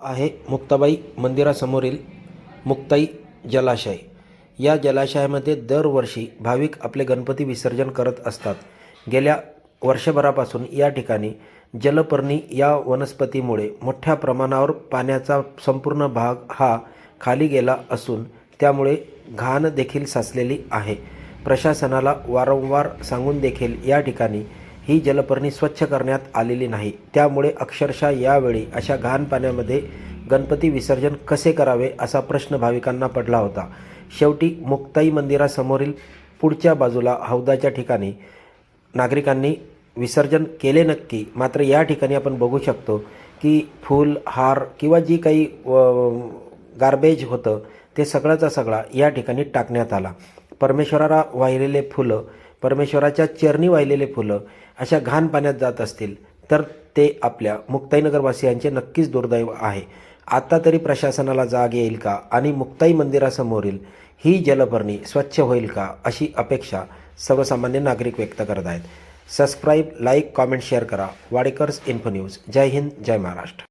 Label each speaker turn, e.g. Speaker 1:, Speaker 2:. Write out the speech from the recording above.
Speaker 1: आहे मुक्ताबाई मंदिरासमोरील मुक्ताई जलाशय. या जलाशयामध्ये दरवर्षी भाविक आपले गणपती विसर्जन करत असतात. गेल्या वर्षभरापासून या ठिकाणी जलपर्णी या वनस्पतीमुळे मोठ्या प्रमाणावर पाण्याचा संपूर्ण भाग हा खाली गेला असून त्यामुळे घाण देखील साचलेली आहे. प्रशासनाला वारंवार सांगून देखील या ठिकाणी ही जलपर्णी स्वच्छ करण्यात आलेली नाही. त्यामुळे अक्षरशः यावेळी अशा घाण पाण्यामध्ये गणपती विसर्जन कसे करावे असा प्रश्न भाविकांना पडला होता. शेवटी मुक्ताई मंदिरासमोरील पुढच्या बाजूला हौदाच्या ठिकाणी नागरिकांनी विसर्जन केले नक्की. मात्र या ठिकाणी आपण बघू शकतो की फूल हार किंवा जी काही गार्बेज होतं ते सगळंचा सगळा या ठिकाणी टाकण्यात आला. परमेश्वराला वाहिलेले फुलं परमेश्वराच्या चरणी वाहिलेले फुलं अशा घाण पाण्यात जात असतील तर ते आपल्या मुक्ताईनगरवासियांचे नक्कीच दुर्दैव आहे. आता तरी प्रशासनाला जाग येईल का आणि मुक्ताई मंदिरासमोरील ही जलपर्णी स्वच्छ होईल का अशी अपेक्षा सर्वसामान्य नागरिक व्यक्त करत आहेत सबस्क्राईब लाईक कॉमेंट शेअर करा. Wadekars info news. जय हिंद जय महाराष्ट्र.